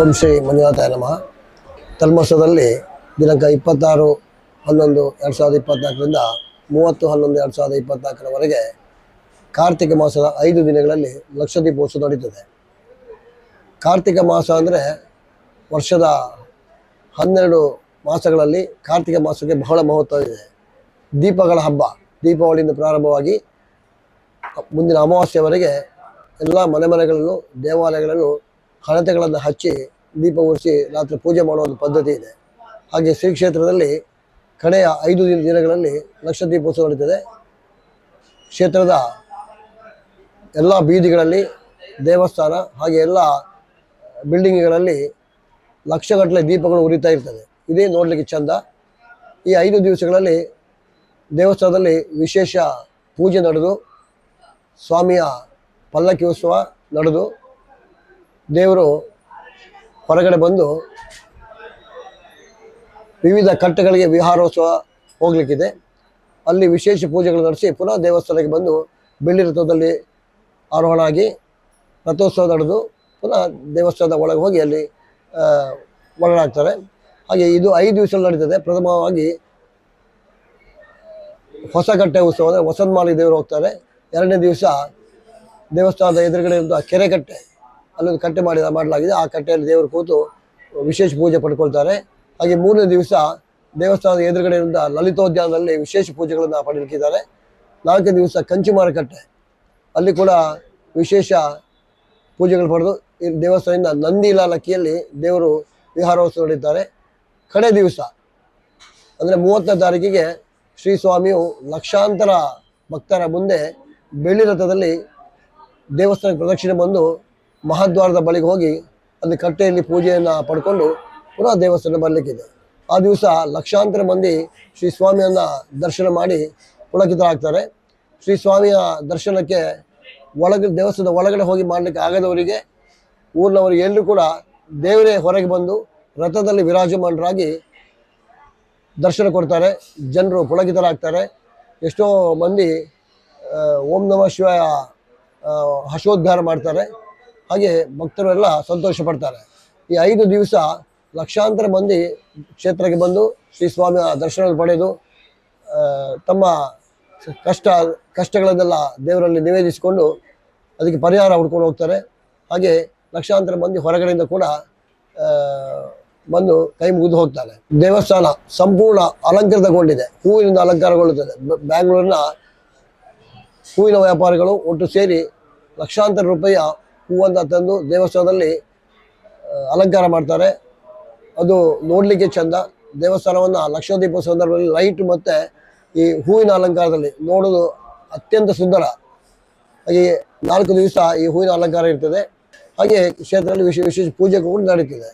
ಓಂ ಶ್ರೀ ನಮಃ. ತಲ್ಮಸದಲ್ಲಿ ದಿನಾಂಕ ಇಪ್ಪತ್ತಾರು ಹನ್ನೊಂದು ಎರಡು ಸಾವಿರದ ಇಪ್ಪತ್ತ್ನಾಲ್ಕರಿಂದ ಮೂವತ್ತು ಹನ್ನೊಂದು ಎರಡು ಸಾವಿರದ ಇಪ್ಪತ್ನಾಲ್ಕರವರೆಗೆ ಕಾರ್ತಿಕ ಮಾಸದ ಐದು ದಿನಗಳಲ್ಲಿ ಲಕ್ಷದೀಪೋತ್ಸವ ನಡೀತದೆ. ಕಾರ್ತಿಕ ಮಾಸ ಅಂದರೆ ವರ್ಷದ ಹನ್ನೆರಡು ಮಾಸಗಳಲ್ಲಿ ಕಾರ್ತಿಕ ಮಾಸಕ್ಕೆ ಬಹಳ ಮಹತ್ವವಿದೆ ದೀಪಗಳ ಹಬ್ಬ, ದೀಪಾವಳಿಯಿಂದ ಪ್ರಾರಂಭವಾಗಿ ಮುಂದಿನ ಅಮಾವಾಸ್ಯವರೆಗೆ ಎಲ್ಲ ಮನೆ ಮನೆಗಳಲ್ಲೂ ದೇವಾಲಯಗಳಲ್ಲೂ ಹಣತೆಗಳನ್ನು ಹಚ್ಚಿ ದೀಪ ಉರಿಸಿ ರಾತ್ರಿ ಪೂಜೆ ಮಾಡುವ ಒಂದು ಪದ್ಧತಿ ಇದೆ. ಹಾಗೆ ಶ್ರೀ ಕ್ಷೇತ್ರದಲ್ಲಿ ಕಡೆಯ ಐದು ದಿನ ದಿನಗಳಲ್ಲಿ ಲಕ್ಷ ದೀಪೋತ್ಸವ ನಡೀತದೆ. ಕ್ಷೇತ್ರದ ಎಲ್ಲ ಬೀದಿಗಳಲ್ಲಿ ದೇವಸ್ಥಾನ ಹಾಗೆ ಎಲ್ಲ ಬಿಲ್ಡಿಂಗ್ಗಳಲ್ಲಿ ಲಕ್ಷಗಟ್ಟಲೆ ದೀಪಗಳು ಉರಿತಾ ಇರ್ತದೆ. ಇದೇ ನೋಡಲಿಕ್ಕೆ ಚಂದ. ಈ ಐದು ದಿವಸಗಳಲ್ಲಿ ದೇವಸ್ಥಾನದಲ್ಲಿ ವಿಶೇಷ ಪೂಜೆ ನಡೆದು ಸ್ವಾಮಿಯ ಪಲ್ಲಕ್ಕಿ ಉತ್ಸವ ನಡೆದು ದೇವರು ಹೊರಗಡೆ ಬಂದು ವಿವಿಧ ಕಟ್ಟೆಗಳಿಗೆ ವಿಹಾರೋತ್ಸವ ಹೋಗ್ಲಿಕ್ಕಿದೆ. ಅಲ್ಲಿ ವಿಶೇಷ ಪೂಜೆಗಳು ನಡೆಸಿ ಪುನಃ ದೇವಸ್ಥಾನಕ್ಕೆ ಬಂದು ಬೆಳ್ಳಿ ರಥದಲ್ಲಿ ಆರೋಹಣ ಆಗಿ ರಥೋತ್ಸವ ನಡೆದು ಪುನಃ ದೇವಸ್ಥಾನದ ಒಳಗೆ ಹೋಗಿ ಅಲ್ಲಿ ಮರಣಾಗ್ತಾರೆ. ಹಾಗೆ ಇದು ಐದು ದಿವಸ ನಡೀತದೆ. ಪ್ರಥಮವಾಗಿ ಹೊಸಕಟ್ಟೆ ಉತ್ಸವ ಅಂದರೆ ವಸಂತಮಾಲಿ ದೇವರು ಹೋಗ್ತಾರೆ. ಎರಡನೇ ದಿವಸ ದೇವಸ್ಥಾನದ ಎದುರುಗಡೆ ಇರುವ ಕೆರೆ ಕಟ್ಟೆ. ಅಲ್ಲೊಂದು ಕಟ್ಟೆ ಮಾಡಿ ಮಾಡಲಾಗಿದೆ. ಆ ಕಟ್ಟೆಯಲ್ಲಿ ದೇವರು ಕೂತು ವಿಶೇಷ ಪೂಜೆ ಪಡ್ಕೊಳ್ತಾರೆ. ಹಾಗೆ ಮೂರನೇ ದಿವಸ ದೇವಸ್ಥಾನದ ಎದುರುಗಡೆ ಇರುವ ಲಲಿತೋದ್ಯಾನದಲ್ಲಿ ವಿಶೇಷ ಪೂಜೆಗಳನ್ನು ಪಡೆದಿಟ್ಟಿದ್ದಾರೆ ನಾಲ್ಕನೇ ದಿವಸ ಕಂಚಿ ಮಾರುಕಟ್ಟೆ ಅಲ್ಲಿ ಕೂಡ ವಿಶೇಷ ಪೂಜೆಗಳು ಪಡೆದು ಈ ದೇವಸ್ಥಾನದಿಂದ ನಂದಿಲಾಲಕ್ಕಿಯಲ್ಲಿ ದೇವರು ವಿಹಾರೋತ್ಸವ ನಡೀತಾರೆ ಕಡೆ ದಿವಸ, ಅಂದರೆ ಮೂವತ್ತನೇ ತಾರೀಕಿಗೆ ಶ್ರೀ ಸ್ವಾಮಿಯು ಲಕ್ಷಾಂತರ ಭಕ್ತರ ಮುಂದೆ ಬೆಳ್ಳಿ ರಥದಲ್ಲಿ ದೇವಸ್ಥಾನಕ್ಕೆ ಪ್ರದಕ್ಷಿಣೆ ಬಂದು ಮಹಾದ್ವಾರದ ಬಳಿಗೆ ಹೋಗಿ ಅಲ್ಲಿ ಕಟ್ಟೆಯಲ್ಲಿ ಪೂಜೆಯನ್ನು ಪಡ್ಕೊಂಡು ಪುನಃ ದೇವಸ್ಥಾನ ಬರಲಿಕ್ಕಿದೆ. ಆ ದಿವಸ ಲಕ್ಷಾಂತರ ಮಂದಿ ಶ್ರೀ ಸ್ವಾಮಿಯನ್ನು ದರ್ಶನ ಮಾಡಿ ಪುಳಕಿತರಾಗ್ತಾರೆ. ಶ್ರೀ ಸ್ವಾಮಿಯ ದರ್ಶನಕ್ಕೆ ಒಳಗೆ, ದೇವಸ್ಥಾನದ ಒಳಗಡೆ ಹೋಗಿ ಮಾಡಲಿಕ್ಕೆ ಆಗದವರಿಗೆ ಊರಿನವರಿಗೆ ಎಲ್ಲರೂ ಕೂಡ ದೇವರೇ ಹೊರಗೆ ಬಂದು ರಥದಲ್ಲಿ ವಿರಾಜಮಾನರಾಗಿ ದರ್ಶನ ಕೊಡ್ತಾರೆ. ಜನರು ಪುಳಕಿತರಾಗ್ತಾರೆ. ಎಷ್ಟೋ ಮಂದಿ ಓಂ ನಮಃ ಶಿವಾಯ ಹರ್ಷೋದ್ಗಾರ ಮಾಡ್ತಾರೆ. ಹಾಗೆ ಭಕ್ತರು ಎಲ್ಲ ಸಂತೋಷ ಪಡ್ತಾರೆ. ಈ ಐದು ದಿವಸ ಲಕ್ಷಾಂತರ ಮಂದಿ ಕ್ಷೇತ್ರಕ್ಕೆ ಬಂದು ಶ್ರೀ ಸ್ವಾಮಿಯ ದರ್ಶನ ಪಡೆದು ತಮ್ಮ ಕಷ್ಟ, ಕಷ್ಟಗಳನ್ನೆಲ್ಲ ದೇವರಲ್ಲಿ ನಿವೇದಿಸಿಕೊಂಡು ಅದಕ್ಕೆ ಪರಿಹಾರ ಹುಡ್ಕೊಂಡು ಹೋಗ್ತಾರೆ. ಹಾಗೆ ಲಕ್ಷಾಂತರ ಮಂದಿ ಹೊರಗಡೆಯಿಂದ ಕೂಡ ಬಂದು ಕೈ ಮುಗಿದು ಹೋಗ್ತಾರೆ. ದೇವಸ್ಥಾನ ಸಂಪೂರ್ಣ ಅಲಂಕೃತಗೊಂಡಿದೆ. ಹೂವಿನಿಂದ ಅಲಂಕಾರಗೊಳ್ಳುತ್ತದೆ. ಬ್ಯಾಂಗ್ಳೂರಿನ ಹೂವಿನ ವ್ಯಾಪಾರಿಗಳು ಒಟ್ಟು ಸೇರಿ ಲಕ್ಷಾಂತರ ರೂಪಾಯಿಯ ಹೂವನ್ನು ತಂದು ದೇವಸ್ಥಾನದಲ್ಲಿ ಅಲಂಕಾರ ಮಾಡ್ತಾರೆ. ಅದು ನೋಡಲಿಕ್ಕೆ ಚೆಂದ. ದೇವಸ್ಥಾನವನ್ನು ಲಕ್ಷದೀಪ ಸಂದರ್ಭದಲ್ಲಿ ಲೈಟ್ ಮತ್ತು ಈ ಹೂವಿನ ಅಲಂಕಾರದಲ್ಲಿ ನೋಡೋದು ಅತ್ಯಂತ ಸುಂದರ. ಹಾಗೆ ನಾಲ್ಕು ದಿವಸ ಈ ಹೂವಿನ ಅಲಂಕಾರ ಇರ್ತದೆ. ಹಾಗೆ ಕ್ಷೇತ್ರದಲ್ಲಿ ವಿಶೇಷ ವಿಶೇಷ ಪೂಜೆ ಕೂಡ ನಡೀತದೆ.